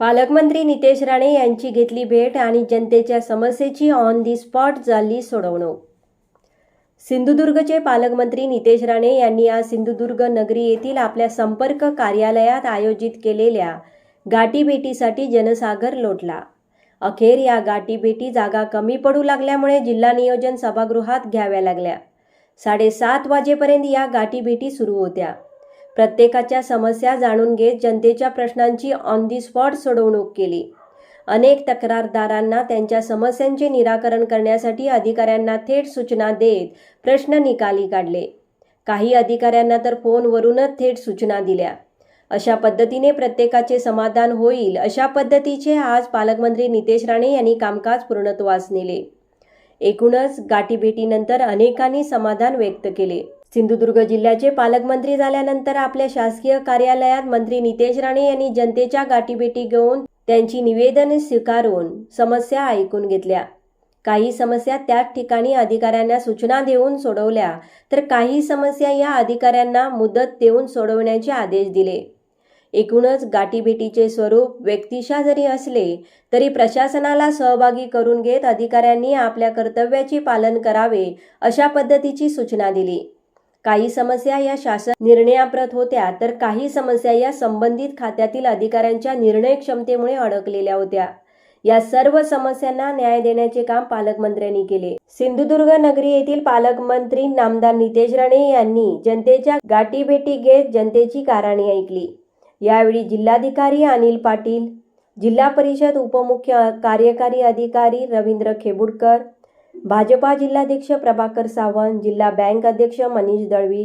पालकमंत्री नितेश राणे यांची घेतली भेट आणि जनतेच्या समस्येची ऑन दी स्पॉट झाली सोडवणूक. सिंधुदुर्गचे पालकमंत्री नितेश राणे यांनी आज सिंधुदुर्ग नगरी येथील आपल्या संपर्क कार्यालयात आयोजित केलेल्या गाठीभेटीसाठी जनसागर लोटला. अखेर या गाठीभेटी जागा कमी पडू लागल्यामुळे जिल्हा नियोजन सभागृहात घ्याव्या लागल्या. साडेसात वाजेपर्यंत या गाठीभेटी सुरू होत्या. प्रत्येकाच्या समस्या जाणून घेत जनतेच्या प्रश्नांची ऑन दी स्पॉट सोडवणूक केली. अनेक तक्रारदारांना त्यांच्या समस्यांचे निराकरण करण्यासाठी अधिकाऱ्यांना थेट सूचना देत प्रश्न निकाली काढले. काही अधिकाऱ्यांना तर फोनवरूनच थेट सूचना दिल्या. अशा पद्धतीने प्रत्येकाचे समाधान होईल अशा पद्धतीचे आज पालकमंत्री नितेश राणे यांनी कामकाज पूर्णत्वास नेले. एकूणच गाठीभेटीनंतर अनेकांनी समाधान व्यक्त केले. सिंधुदुर्ग जिल्ह्याचे पालकमंत्री झाल्यानंतर आपल्या शासकीय कार्यालयात मंत्री नितेश राणे यांनी जनतेच्या गाठीभेटी घेऊन त्यांची निवेदन स्वीकारून समस्या ऐकून घेतल्या. काही समस्या त्याच ठिकाणी अधिकाऱ्यांना सूचना देऊन सोडवल्या तर काही समस्या या अधिकाऱ्यांना मुदत देऊन सोडवण्याचे आदेश दिले. एकूणच गाठीभेटीचे स्वरूप व्यक्तिशा जरी असले तरी प्रशासनाला सहभागी करून घेत अधिकाऱ्यांनी आपल्या कर्तव्याचे पालन करावे अशा पद्धतीची सूचना दिली. काही समस्या या शासन निर्णयाप्रत होत्या तर काही समस्या या संबंधित खात्यातील अधिकाऱ्यांच्या निर्णय क्षमतेमुळे अडकलेल्या होत्या. या सर्व समस्यांना न्याय देण्याचे काम पालकमंत्र्यांनी केले. सिंधुदुर्ग नगरी येथील पालकमंत्री नामदार नितेश राणे यांनी जनतेच्या गाठीभेटी घेत जनतेची कारणे ऐकली. यावेळी जिल्हाधिकारी अनिल पाटील जिल्हा परिषद उपमुख्य कार्यकारी अधिकारी रवींद्र खेबुडकर भाजपा जिल्हाध्यक्ष प्रभाकर सावंत जिल्हा बँक अध्यक्ष मनीष दळवी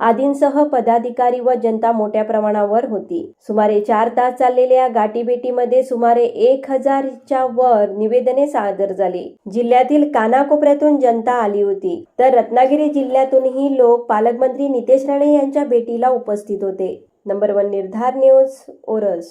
आदींसह पदाधिकारी व जनता मोठ्या प्रमाणावर होती. सुमारे चार तास चाललेल्या गाठीभेटीमध्ये सुमारे एक हजारच्या वर निवेदने सादर झाली. जिल्ह्यातील कानाकोपऱ्यातून जनता आली होती. तर रत्नागिरी जिल्ह्यातूनही लोक पालकमंत्री नितेश राणे यांच्या भेटीला उपस्थित होते. नंबर वन निर्धार न्यूज ओरस.